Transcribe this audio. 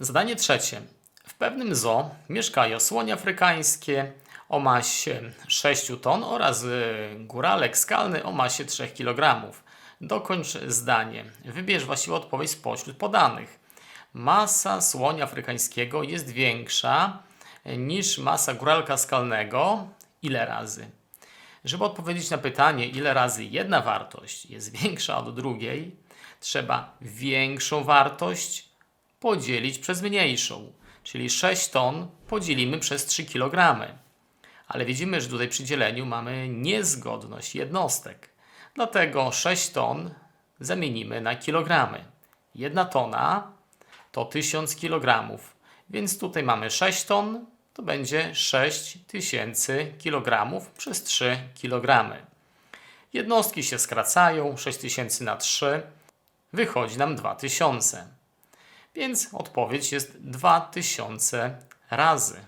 Zadanie trzecie. W pewnym zoo mieszkają słonie afrykańskie o masie 6 ton oraz y, góralek skalny o masie 3 kg. Dokończ zdanie. Wybierz właściwą odpowiedź spośród podanych. Masa słonia afrykańskiego jest większa niż masa góralka skalnego. Ile razy? Żeby odpowiedzieć na pytanie, ile razy jedna wartość jest większa od drugiej, trzeba większą wartość podzielić przez mniejszą. Czyli 6 ton podzielimy przez 3 kg. Ale widzimy, że tutaj przy dzieleniu mamy niezgodność jednostek. Dlatego 6 ton zamienimy na kilogramy. Jedna tona to 1000 kg. Więc tutaj mamy 6 ton, to będzie 6000 kg przez 3 kg. Jednostki się skracają, 6000 na 3 wychodzi nam 2000. Więc odpowiedź jest 2000 razy.